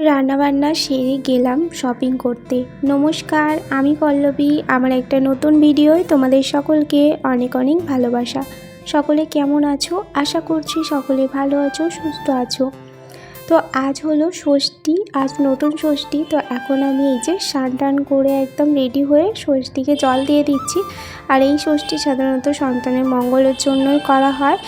রান্নাবান্না সেরে গেলাম শপিং করতে। নমস্কার, আমি পল্লবী। আমার একটা নতুন ভিডিওয় তোমাদের সকলকে অনেক অনেক ভালোবাসা। সকলে কেমন আছো? আশা করছি সকলে ভালো আছো, সুস্থ আছো। তো আজ হলো ষষ্ঠী, আজ নতুন ষষ্ঠী, তো এখন আমি এই যে স্নান টান করে একদম রেডি হয়ে ষষ্ঠীকে জল দিয়ে দিচ্ছি। আর এই ষষ্ঠী সাধারণত সন্তানের মঙ্গলের জন্যই করা হয়।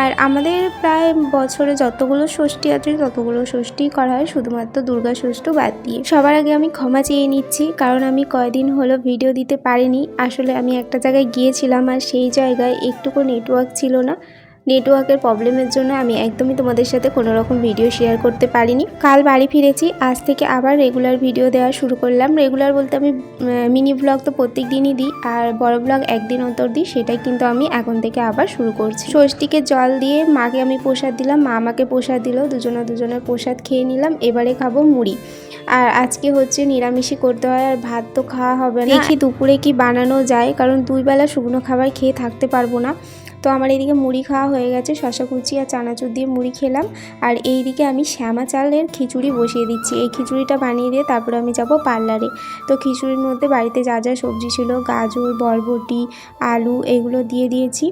আর আমাদের প্রায় বছরে যতগুলো ষষ্ঠী আছে, ততগুলো ষষ্ঠী করা হয়, শুধুমাত্র দুর্গা ষষ্ঠ বাদ দিয়ে। সবার আগে আমি ক্ষমা চেয়ে নিচ্ছি, কারণ আমি কয়দিন হলো ভিডিও দিতে পারিনি। আসলে আমি একটা জায়গায় গিয়েছিলাম আর সেই জায়গায় একটুকু নেটওয়ার্ক ছিল না। নেটওয়ার্কের প্রবলেমের জন্য আমি একদমই তোমাদের সাথে কোনো রকম ভিডিও শেয়ার করতে পারিনি। কাল বাড়ি ফিরেছি, আজ থেকে আবার রেগুলার ভিডিও দেওয়া শুরু করলাম। রেগুলার বলতে আমি মিনি ব্লগ তো প্রত্যেক দিনই দিই, আর বড় ব্লগ একদিন অন্তর দিই, সেটাই কিন্তু আমি এখন থেকে আবার শুরু করছি। ষষ্ঠীকে জল দিয়ে মাকে আমি প্রসাদ দিলাম, মা আমাকে প্রসাদ দিল, দুজনে দুজনের প্রসাদ খেয়ে নিলাম, এবারে খাব মুড়ি। আর আজকে হচ্ছে নিরামিষই করতে হয়, আর ভাত তো খাওয়া হবে না। দেখি দুপুরে কি বানানো যায়, কারণ দুই বেলা শুকনো খাবার খেয়ে থাকতে পারব না। তো আমার এইদিকে মুড়ি খাওয়া হয়ে গেছে শশা কুচি আর চানাচুর দিয়ে মুড়ি খেলাম। আর এইদিকে আমি শ্যামা চালের খিচুড়ি বসিয়ে দিচ্ছি। এই খিচুড়িটা বানিয়ে দিয়ে তারপরে আমি যাব পার্লারে। তো খিচুড়ির মধ্যে বাড়িতে যা যা সবজি ছিল, গাজর, বরবটি, আলু, এগুলো দিয়ে দিয়েছি।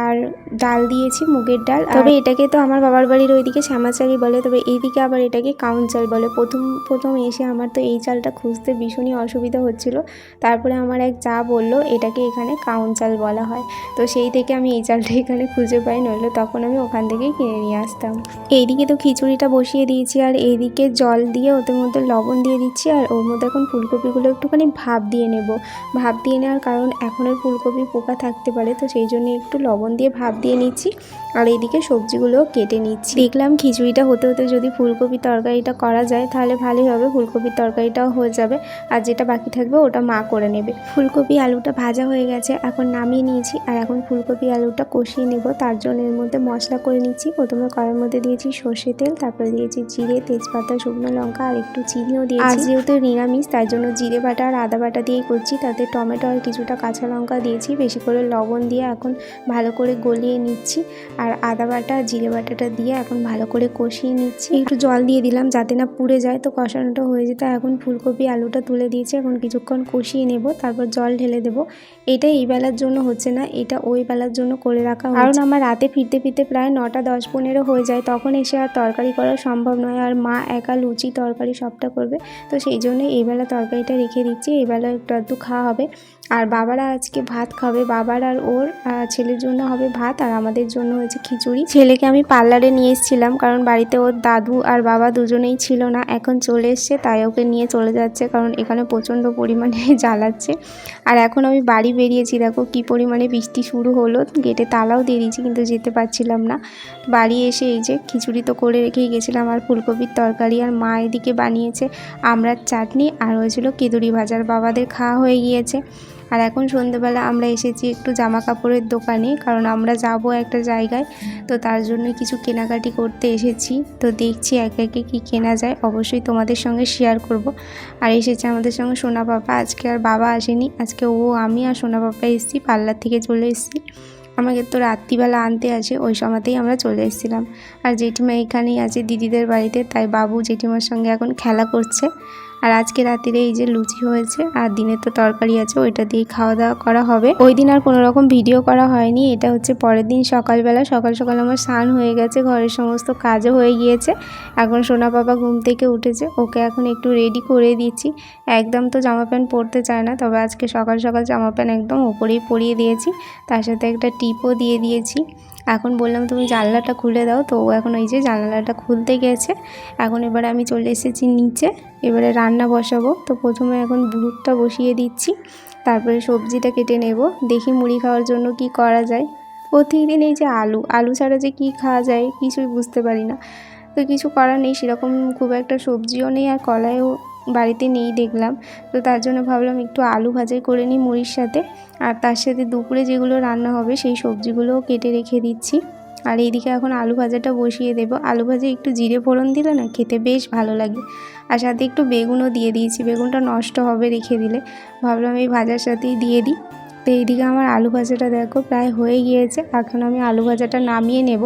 আর ডাল দিয়েছি, মুগের ডাল। তবে এটাকে তো আমার বাবার বাড়ির ওইদিকে শ্যামা চালই বলে, তবে এইদিকে আবার এটাকে কাউন চাল বলে। প্রথম প্রথম এসে আমার তো এই চালটা খুঁজতে ভীষণই অসুবিধা হচ্ছিল। তারপরে আমার এক চা বলল, এটাকে এখানে কাউন চাল বলা হয়। তো সেই থেকে আমি এই চালটা এখানে খুঁজে পাই, নইলে তখন আমি ওখান থেকেই কিনে নিয়ে আসতাম। এইদিকে তো খিচুড়িটা বসিয়ে দিয়েছি, আর এইদিকে জল দিয়ে ওদের মধ্যে লবণ দিয়ে দিচ্ছি, আর ওর মধ্যে এখন ফুলকপিগুলো একটুখানি ভাপ দিয়ে নেব। ভাপ দিয়ে নেওয়ার কারণ এখন ওই ফুলকপি পোকা থাকতে পারে, তো সেই জন্য একটু লবণ দিয়ে ভাপ দিয়ে নিচ্ছি। আর এইদিকে সবজিগুলো কেটে নিচ্ছি। দেখলাম খিচুড়িটা হতে হতে যদি ফুলকপির তরকারিটা করা যায়, তাহলে ভালোই হবে। ফুলকপির তরকারিটাও হয়ে যাবে। আর যেটা বাকি থাকবে, ওটা মা করে নেবে। ফুলকপি আলুটা ভাজা হয়ে গেছে, এখন নামিয়ে নিয়েছি। আর এখন ফুলকপি আলুটা কষিয়ে নেব। তার জন্য এর মধ্যে মশলা করে নিচ্ছি। প্রথমে কড়ার মধ্যে দিয়েছি সর্ষে তেল, তারপরে দিয়েছি জিরে, তেজপাতা, শুকনো লঙ্কা, আর একটু চিনিও দিয়েছি। আজ যেহেতু নিরামিষ, তাই জন্য জিরে বাটা আর আদা বাটা দিয়েই করছি। তাতে টমেটো আর কিছুটা কাঁচা লঙ্কা দিয়েছি। বেশি করে লবণ দিয়ে এখন ভালো করে গলিয়ে নিচ্ছি। আর আদা বাটা, জিরে বাটাটা দিয়ে এখন ভালো করে কষিয়ে নিচ্ছি। একটু জল দিয়ে দিলাম যাতে না পুড়ে যায়। তো কষানোটা হয়ে যেত এখন ফুলকপি, আলুটা তুলে দিয়েছি। এখন কিছুক্ষণ কষিয়ে নেব, তারপর জল ঢেলে দেবো। এটা এই বেলার জন্য হচ্ছে না, এটা ওই বেলার জন্য করে রাখা কারণ আমার রাতে ফিরতে ফিরতে প্রায় নটা, দশ, পনেরো হয়ে যায়। তখন এসে আর তরকারি করা সম্ভব নয়। আর মা একা লুচি, তরকারি সবটা করবে। তো সেই জন্য এই বেলা তরকারিটা রেখে দিচ্ছি। এই বেলা একটু আধটু খাওয়া হবে। আর বাবারা আজকে ভাত খাবে। বাবার আর ওর ছেলের জন্য হবে ভাত আর আমাদের জন্য হয়েছে খিচুড়ি। ছেলেকে আমি পার্লারে নিয়ে এসেছিলাম কারণ বাড়িতে ওর দাদু আর বাবা দুজনেই ছিল না। এখন চলে এসছে, তাই ওকে নিয়ে চলে যাচ্ছে কারণ এখানে প্রচণ্ড পরিমাণে জ্বালাচ্ছে। আর এখন আমি বাড়ি বেরিয়েছি, দেখো কি পরিমাণে বৃষ্টি শুরু হলো। গেটে তালাও দিয়ে দিয়েছি, কিন্তু যেতে পারছিলাম না। বাড়ি এসে এই যে খিচুড়ি তো করে রেখেই গেছিলাম আর ফুলকপির তরকারি আর মা এদিকে বানিয়েছে আমড়ার চাটনি আর হয়েছিল কেদুরি ভাজার। বাবাদের খাওয়া হয়ে গিয়েছে। আর এখন সন্ধেবেলা আমরা এসেছি একটু জামা কাপড়ের দোকানে, কারণ আমরা যাব একটা জায়গায়। তো তার জন্য কিছু কেনাকাটি করতে এসেছি। তো দেখছি একে একে কী কেনা যায়। অবশ্যই তোমাদের সঙ্গে শেয়ার করব। আর এসেছে আমাদের সঙ্গে সোনা পাপা। আজকে আর বাবা আসেনি। আজকে ও, আমি আর সোনা পাপা এসেছি। পার্লার থেকে চলে এসেছি। আমাকে তো রাত্রিবেলা আনতে আছে ওই সময়তেই আমরা চলে এসেছিলাম। আর জেঠিমা এখানেই আছে দিদিদের বাড়িতে। তাই বাবু জেঠিমার সঙ্গে এখন খেলা করছে। আর আজকে রাত্রিরে এই যে লুচি হয়েছে আর দিনের তো তরকারি আছে, ওইটা দিয়ে খাওয়া দাওয়া করা হবে। ওই দিন আর কোনো রকম ভিডিও করা হয়নি, এটা হচ্ছে পরের দিন সকালবেলা। সকাল সকাল আমার স্নান হয়ে গেছে, ঘরের সমস্ত কাজও হয়ে গিয়েছে। এখন সোনা বাবা ঘুম থেকে উঠেছে, ওকে এখন একটু রেডি করে দিচ্ছি। একদম তো জামা প্যান্ট পরতে চায় না, তবে আজকে সকাল সকাল জামা প্যান্ট একদম ওপরেই পরিয়ে দিয়েছি। তার সাথে একটা টিপও দিয়ে দিয়েছি। এখন বললাম, তুমি জানলাটা খুলে দাও। তো এখন ওই যে জানলাটা খুলতে গেছে। এখন এবারে আমি চলে এসেছি নিচে, এবারে রান্না বসাবো। তো প্রথমে এখন বুটটা বসিয়ে দিচ্ছি। তারপরে সবজিটা কেটে নেব। দেখি মুড়ি খাওয়ার জন্য কি করা যায়। প্রতিদিন এই যে আলু আলু ছাড়া যে কী খাওয়া যায় কিছুই বুঝতে পারি না। তো কিছু করার নেই, সেরকম খুব একটা সবজিও নেই আর কলাইও বাড়িতে নেই দেখলাম। তো তার জন্য ভাবলাম একটু আলু ভাজাই করে নিই মুড়ির সাথে। আর তার সাথে দুপুরে যেগুলো রান্না হবে সেই সবজিগুলোও কেটে রেখে দিচ্ছি। আর এইদিকে এখন আলু ভাজাটা বসিয়ে দেবো। আলু ভাজা একটু জিরে ফোড়ন দিলে না খেতে বেশ ভালো লাগে। আর সাথে একটু বেগুনও দিয়ে দিয়েছি। বেগুনটা নষ্ট হবে রেখে দিলে। ভাবলাম এই ভাজার সাথেই দিয়ে দিই। তো এইদিকে আমার আলু ভাজাটা দেখো প্রায় হয়ে গিয়েছে। এখন আমি আলু ভাজাটা নামিয়ে নেব।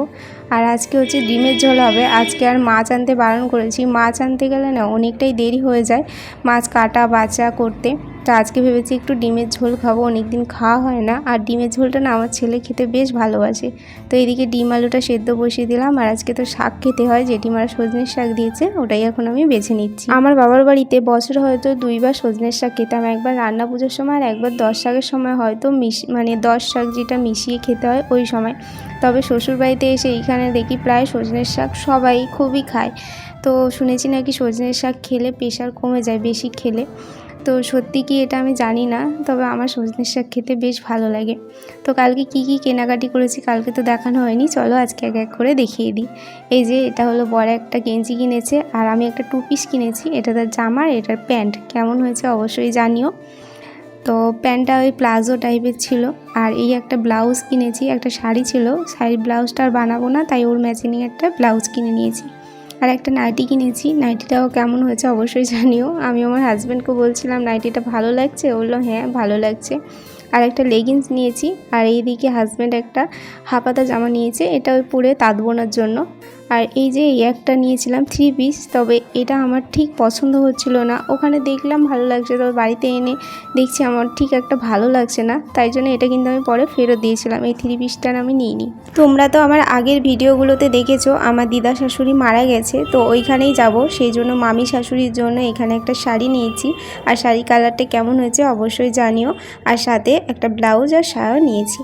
আর আজকে হচ্ছে ডিমের ঝোল হবে। আজকে আর মাছ আনতে বারণ করেছি। মাছ আনতে গেলে না অনেকটাই দেরি হয়ে যায়। মাছ কাটা বাছা করতে। তো আজকে ভেবেছি একটু ডিমের ঝোল খাব অনেক দিন খাওয়া হয় না। আর ডিমের ঝোলটা না আমার ছেলে খেতে বেশ ভালোবাসে। তো এইদিকে ডিম আলুটা সেদ্ধ বসিয়ে দিলাম। আর আজকে তো শাক খেতে হয় যেটি মারা সজনের শাক দিয়েছে, ওটাই এখন আমি বেছে নিচ্ছি। আমার বাবার বাড়িতে বছরে হয়তো দুইবার সজনের শাক খেতাম। একবার রান্না পুজোর সময় আর একবার দশ শাকের সময় হয়তো মিশ মানে দশ শাক যেটা মিশিয়ে খেতে হয় ওই সময়। তবে শ্বশুর বাড়িতে এসে এইখানে দেখি প্রায় সজনের শাক সবাই খুবই খায়। তো শুনেছি নাকি সজনের শাক খেলে প্রেশার কমে যায় বেশি খেলে। তো সত্যি কি এটা আমি জানি না, তবে আমার সজনের শাক খেতে বেশ ভালো লাগে। তো কালকে কি কি কেনাকাটি করেছি কালকে তো দেখানো হয়নি, চলো আজকে এক এক করে দেখিয়ে দিই। এই যে এটা হলো বড় একটা গেঞ্জি কিনেছে, আর আমি একটা টু পিস কিনেছি, এটা তার জামা আর এটার প্যান্ট, কেমন হয়েছে অবশ্যই জানিও। তো প্যান্টটা ওই প্লাজো টাইপের ছিল, আর এই একটা ব্লাউজ কিনেছি, একটা শাড়ি ছিল, শাড়ির ব্লাউজটা আর বানাবো না, তাই ওর ম্যাচিং একটা ব্লাউজ কিনে নিয়েছি। আর একটা নাইটি কিনেছি। নাইটিটাও কেমন হয়েছে অবশ্যই জানিও। আমি আমার হাজব্যান্ডকে বলছিলাম নাইটিটা ভালো লাগছে? বলল হ্যাঁ ভালো লাগছে। আর একটা লেগিংস নিয়েছি। আর এইদিকে হাজব্যান্ড একটা হাফাতা জামা নিয়েছে। এটা ওই পরে তাঁত বোনার জন্য। আর এই যে এই একটা নিয়েছিলাম থ্রি পিস তবে এটা আমার ঠিক পছন্দ হচ্ছিল না। ওখানে দেখলাম ভালো লাগছে, তবে বাড়িতে এনে দেখছি আমার ঠিক একটা ভালো লাগছে না, তাই জন্য এটা কিন্তু আমি পরে ফেরত দিয়েছিলাম। এই থ্রি পিসটা আমি নিইনি। তোমরা তো আমার আগের ভিডিওগুলোতে দেখেছ, আমার দিদা শাশুড়ি মারা গেছে, তো ওইখানেই যাব। সেই জন্য মামি শাশুড়ির জন্য এখানে একটা শাড়ি নিয়েছি। আর শাড়ি কালারটা কেমন হয়েছে অবশ্যই জানিও। আর সাথে একটা ব্লাউজ আর শাড়িও নিয়েছি।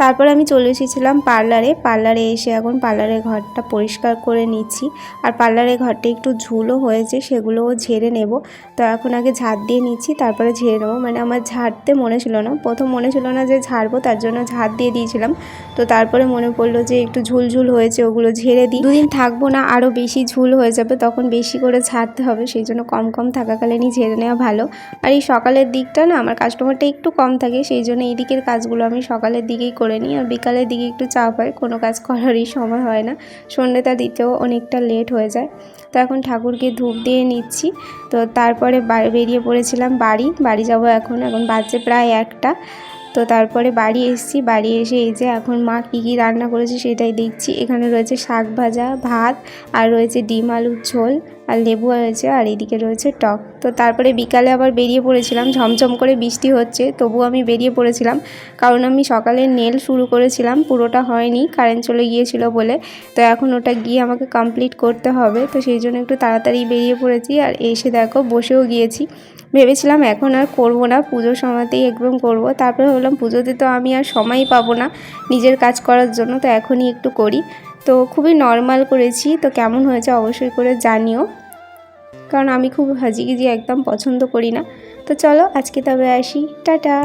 তারপর আমি চলে এসেছিলাম পার্লারে। পার্লারে এসে এখন পার্লারের ঘরটা পরিষ্কার করে নিচ্ছি। আর পার্লারের ঘরটা একটু ঝুলও হয়েছে, সেগুলোও ঝেড়ে নেব। তো এখন আগে ঝাড় দিয়ে নিচ্ছি, তারপরে ঝেড়ে নেব। মানে আমার ঝাড়তে মনে ছিল না। প্রথম মনে ছিল না যে ঝাড়বো, তার জন্য ঝাড় দিয়ে দিয়েছিলাম। তো তারপরে মনে পড়ল যে একটু ঝুলঝুল হয়েছে, ওগুলো ঝেড়ে দিই। দুদিন থাকব না আরও বেশি ঝুল হয়ে যাবে, তখন বেশি করে ঝাড়তে হবে। সেই জন্য কম কম থাকাকালীনই ঝেড়ে নেওয়া ভালো। আর এই সকালের দিকটা না, আমার কাস্টমারটা একটু কম থাকে, সেই জন্য এই দিকের কাজগুলো আমি সকালের দিকেই করে নিই আর বিকালের দিকে একটু চাপ হয়, কোনো কাজ করারই সময় হয় না। সন্ধ্যেটা দিতেও অনেকটা লেট হয়ে যায়। তো এখন ঠাকুরকে ধূপ দিয়ে নিচ্ছি। তো তারপরে বেরিয়ে পড়েছিলাম বাড়ি। বাড়ি যাব এখন এখন বাজে প্রায় একটা। তো তারপরে বাড়ি এসেছি, বাড়ি এসে এই যে এখন মা কী কী রান্না করেছে সেটাই দেখছি। এখানে রয়েছে শাক ভাজা, ভাত আর রয়েছে ডিম আলুর ঝোল আর লেবু রয়েছে আর এদিকে রয়েছে টক। তো তারপরে বিকালে আবার বেরিয়ে পড়েছিলাম, ঝমঝম করে বৃষ্টি হচ্ছে, তবু আমি বেরিয়ে পড়েছিলাম। কারণ আমি সকালে নেল শুরু করেছিলাম, পুরোটা হয়নি, কারেন্ট চলে গিয়েছিল বলে। তো এখন ওটা গিয়ে আমাকে কমপ্লিট করতে হবে, তো সেই জন্য একটু তাড়াতাড়ি বেরিয়ে পড়েছি আর এসে দেখো বসেও গিয়েছি। ভেবেছিলাম এখন আর করব না পুজোর সময়তেই একদম করব। তারপরে ভাবলাম পুজোতে তো আমি আর সময়ই পাবো না নিজের কাজ করার জন্য, তো এখনই একটু করি। তো খুবই নর্মাল করেছি, তো কেমন হয়েছে অবশ্যই করে জানিও। কারণ আমি খুব হাজি গিজি একদম পছন্দ করি না। তো চলো আজকে তবে আসি, টাটা।